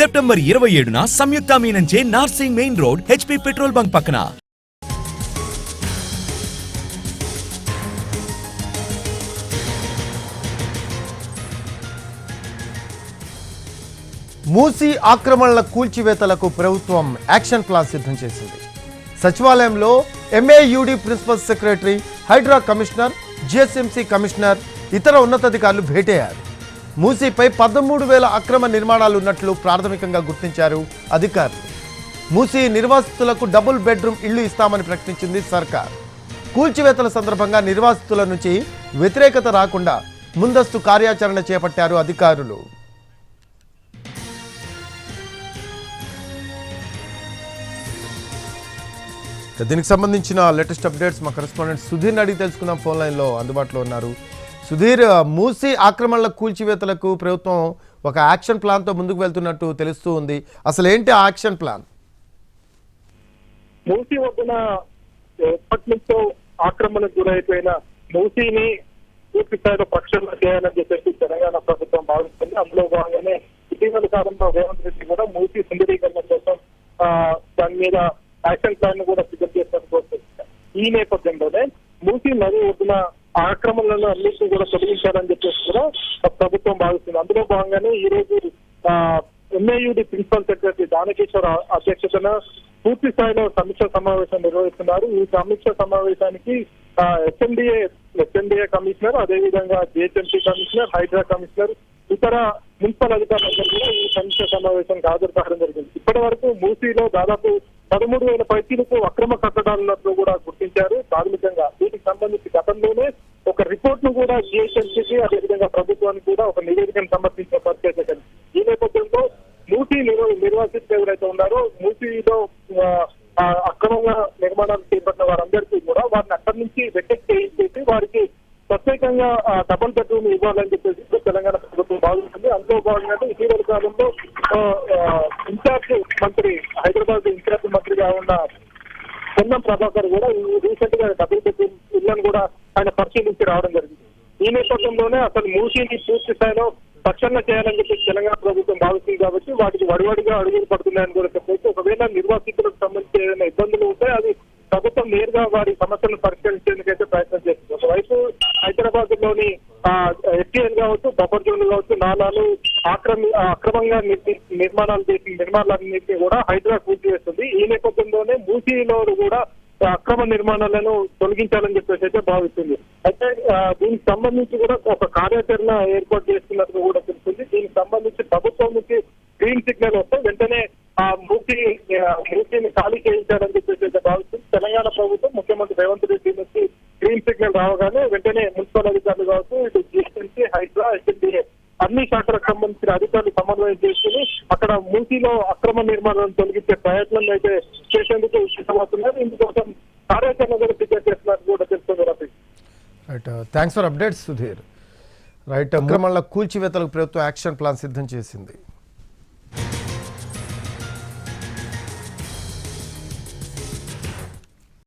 September ఇరవై ఏడున సంయుక్త మీనంచే Narsingi main road HP petrol bunk పక్కన. మూసి ఆక్రమణల కూల్చివేతలకు ప్రభుత్వం యాక్షన్ ప్లాన్ సిద్ధం చేసింది. సచివాలయంలో MAUD principal secretary Hydraa commissioner GSMC commissioner ఇతర ఉన్నతాధికారులు భేటయ్యారు మూసీపై పదమూడు వేల అక్రమ నిర్మాణాలు ఉన్నట్లు ప్రాథమికంగా గుర్తించారు అధికారులు. మూసీ నిర్వాసితులకు డబుల్ బెడ్రూమ్ ఇళ్ళు ఇస్తామని ప్రకటించింది సర్కార్. కూల్చివేతల సందర్భంగా నిర్వాసితుల నుంచి వ్యతిరేకత రాకుండా ముందస్తు కార్యాచరణ చేపట్టారు అధికారులు. దీనికి సంబంధించిన లేటెస్ట్ అప్డేట్స్ మా కరెస్పాండెంట్ సుధీర్ అడిగి తెలుసుకుందాం. ఫోన్ లైన్లో అందుబాటులో ఉన్నారు. సుధీర్ మూసి ఆక్రమణల కూల్చివేతలకు ప్రభుత్వం ఒక యాక్షన్ ప్లాన్తో ముందుకు వెళ్తున్నట్టు తెలుస్తూ ఉంది. అసలు ఏంటి ఆ యాక్షన్ ప్లాన్? మూసీ ఒడ్డున ఎప్పటి నుంచో ఆక్రమణకు గురైపోయిన మూసీని పూర్తి స్థాయిలో ప్రక్షాళన చేయాలని చెప్పేసి తెలంగాణ ప్రభుత్వం భావిస్తుంది. అందులో భాగంగానే ఇటీవల కాలంలో రేవంత్ రెడ్డి కూడా మూసీ సుందరీకరణ కోసం దాని మీద యాక్షన్ ప్లాన్ను కూడా సిద్ధం చేసినట్టు ఈ నేపథ్యంలోనే మూసీ నది ఒడ్డున ఆక్రమణలను అన్నింటినీ కూడా తొలగించాలని చెప్పేసి కూడా ప్రభుత్వం భావిస్తుంది. అందులో భాగంగానే ఈ రోజు ఆ, ఎంఏయుడి ప్రిన్సిపల్ సెక్రటరీ దానకేశ్వర అధ్యక్షతన పూర్తి స్థాయిలో సమీక్ష సమావేశం నిర్వహిస్తున్నారు. ఈ సమీక్ష సమావేశానికి ఎస్ఎండిఏ ఎస్ఎండిఏ కమిషనర్ అదేవిధంగా జిహెచ్ఎంసీ కమిషనర్ హైడ్రా కమిషనర్ ఇతర మున్సిపల్ అధికారులందరూ కూడా ఈ సమీక్ష సమావేశానికి హాజరు కావడం జరిగింది. ఇప్పటి వరకు మూసీలో దాదాపు పదమూడు వేల పైసీలకు అక్రమ కట్టడాలను కూడా గుర్తించారు. ప్రాథమికంగా వీటికి సంబంధించి గతంలోనే ఒక రిపోర్ట్ను కూడా జిహెచ్ఎంసీకి అదేవిధంగా ప్రభుత్వానికి కూడా ఒక నివేదికను సమర్పించిన పరిస్థితి ఈ నేపథ్యంలో మూసీ నిర్వ- నిర్వాసితులు ఎవరైతే ఉన్నారో మూసీలో అక్రమంగా నిర్మాణాలు చేపట్టిన వారందరికీ కూడా వారిని అక్కడి నుంచి వెకెట్ చేయించేసి వారికి ప్రత్యేకంగా ఆ, డబుల్ బెడ్రూమ్ ఇవ్వాలని చెప్పేసి తెలంగాణ ప్రభుత్వం భావిస్తుంది. అందులో భాగంగా ఇటీవల కాలంలో ఇన్ఛార్జ్ మంత్రి హైదరాబాద్ ఇన్ఛార్జ్ మంత్రిగా ఉన్న పొన్నం ప్రభాకర్ కూడా ఈ రీసెంట్గా డబుల్ బెడ్రూమ్ ఇళ్ళను కూడా ఆయన పరిశీలించి రావడం జరిగింది. ఈ నేపథ్యంలోనే అసలు మూసీని పూర్తి స్థాయిలో ప్రక్షాళన చేయాలని చెప్పి తెలంగాణ ప్రభుత్వం భావిస్తుంది కాబట్టి వాటికి వడివడిగా అడుగులు పడుతున్నాయని కూడా చెప్పవచ్చు. ఒకవేళ నిర్వాసితులకు సంబంధించి ఏదైనా ఇబ్బందులు ఉంటే అది ప్రభుత్వం నేరుగా వారి సమస్యలను పరిష్కరించేందుకైతే ప్రయత్నం చేస్తుంది. ఒకవైపు హైదరాబాద్లోని ఎఫ్టీఎల్ కావచ్చు బఫర్ జోన్లు కావచ్చు నాలాలు ఆక్రమి అక్రమంగా నిర్మి- నిర్మాణాలు చేసిన నిర్మాణాలన్నింటినీ కూడా హైదరాబాద్ పూర్తి చేస్తుంది. ఈ నేపథ్యంలోనే మూసీలో కూడా అక్రమ నిర్మాణాలను తొలగించాలని చెప్పేసి అయితే భావిస్తుంది. అయితే దీనికి సంబంధించి కూడా ఒక కార్యాచరణ ఏర్పాటు చేస్తున్నట్టు కూడా తెలుస్తుంది. దీనికి సంబంధించి ప్రభుత్వం నుంచి గ్రీన్ సిగ్నల్ వస్తే వెంటనే ఆ మూర్తి మూర్తిని ఖాళీ చేయించాలని చెప్పేసి అయితే భావిస్తుంది. తెలంగాణ ప్రభుత్వం ముఖ్యమంత్రి రేవంత్ రెడ్డి నుంచి గ్రీన్ సిగ్నల్ రావగానే వెంటనే మున్సిపల్ అధికారులు కావచ్చు ఇటు జిఎస్ఎంసీ హైడ్రా ఎస్ఎండిఏ అన్ని శాఖలకు సంబంధించిన అధికారులు సమన్వయం చేసుకుని అక్కడ మూసీలో అక్రమ నిర్మాణాలను తొలగించే ప్రయత్నం అయితే చేసేందుకు సిద్ధమవుతున్నారు. ఇందుకోసం కార్యాచరణ కూడా సిద్ధం చేస్తున్నట్టు కూడా తెలుస్తుంది right thanks for updates Sudheer. Right uh, అక్రమణల కూల్చివేతలకు ప్రభుత్వం యాక్షన్ ప్లాన్ సిద్ధం చేసింది.